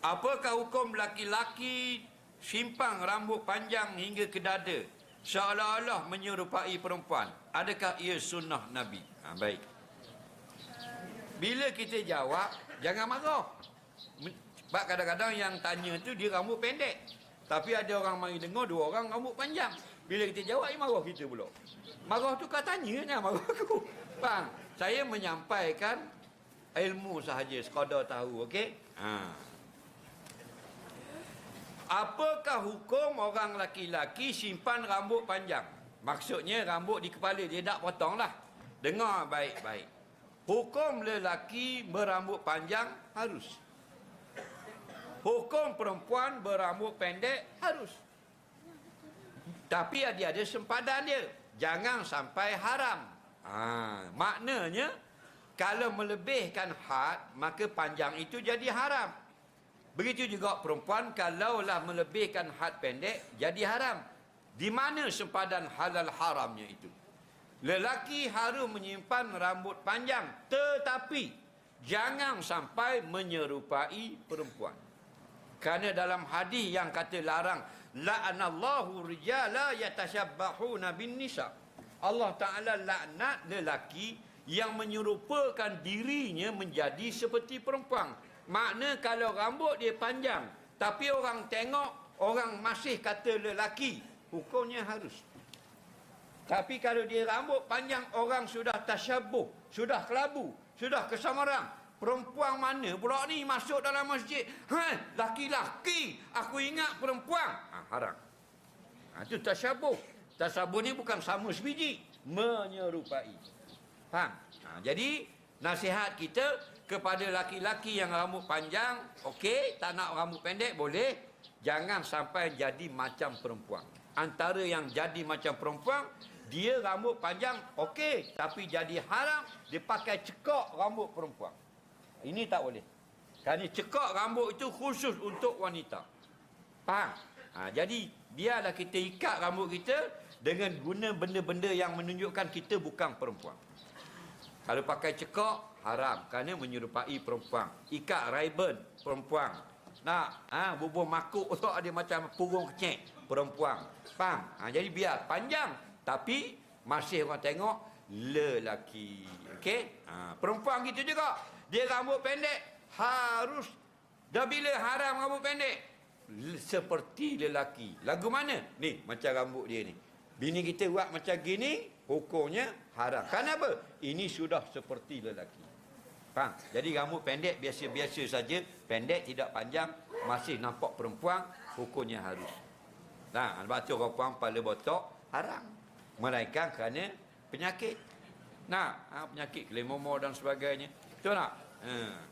Apakah hukum laki-laki simpang rambut panjang hingga ke dada seolah-olah menyerupai perempuan? Adakah ia sunnah Nabi? Ha, baik. Bila kita jawab, jangan marah. Sebab kadang-kadang yang tanya tu dia rambut pendek. Tapi ada orang mari dengar dua orang rambut panjang. Bila kita jawab, dia marah kita pula. Marah tu kau tanya jangan marah aku. Bang, saya menyampaikan ilmu sahaja sekadar tahu, okey? Ha. Apakah hukum orang laki-laki simpan rambut panjang? Maksudnya rambut di kepala dia tak potong lah. Dengar baik-baik. Hukum lelaki berambut panjang harus. Hukum perempuan berambut pendek harus. Tapi dia ada sempadan dia. Jangan sampai haram. Ha, maknanya kalau melebihkan had maka panjang itu jadi haram. Begitu juga perempuan kalaulah melebihkan had pendek jadi haram. Di mana sempadan halal haramnya itu? Lelaki harus menyimpan rambut panjang tetapi jangan sampai menyerupai perempuan. Kerana dalam hadis yang kata larang la'anallahu rijala yatashabbahuna bin nisa. Allah Taala laknat lelaki yang menyerupakan dirinya menjadi seperti perempuan. Makna kalau rambut dia panjang tapi orang tengok orang masih kata lelaki, hukumnya harus. Tapi kalau dia rambut panjang orang sudah tasyabuh, sudah kelabu, sudah kesamarang. Perempuan mana pula ni masuk dalam masjid? Ha, laki-laki. Aku ingat perempuan. Ha, haram. Ha, itu tasyabuh. Tasyabuh ni bukan sama sebiji. Menyerupai. Faham? Ha, jadi, nasihat kita kepada laki-laki yang rambut panjang, okey, tak nak rambut pendek, boleh. Jangan sampai jadi macam perempuan. Antara yang jadi macam perempuan, dia rambut panjang, okey. Tapi jadi haram, dia pakai cekak rambut perempuan. Ini tak boleh. Kerana cekak rambut itu khusus untuk wanita. Faham? Ha, jadi, biarlah kita ikat rambut kita dengan guna benda-benda yang menunjukkan kita bukan perempuan. Kalau pakai cekak, haram. Kerana menyerupai perempuan. Ikat raiban, perempuan. Nak, ha, bubuh makuk tu ada macam purung kecil, perempuan. Faham? Ha, jadi biar panjang. Tapi, masih orang tengok, lelaki. Okey? Ha, perempuan gitu juga. Dia rambut pendek, harus. Dah bila haram rambut pendek? Seperti lelaki. Lagu mana? Ni, macam rambut dia ni. Bini kita buat macam gini, hukumnya haram. Kenapa? Ini sudah seperti lelaki. Faham? Jadi rambut pendek biasa-biasa saja, pendek tidak panjang, masih nampak perempuan, hukumnya harus. Nah, sebab tu orang perempuan kepala botok haram. Melainkan kerana penyakit. Nah, ha, penyakit kelimomor dan sebagainya. Betul tak? Ha.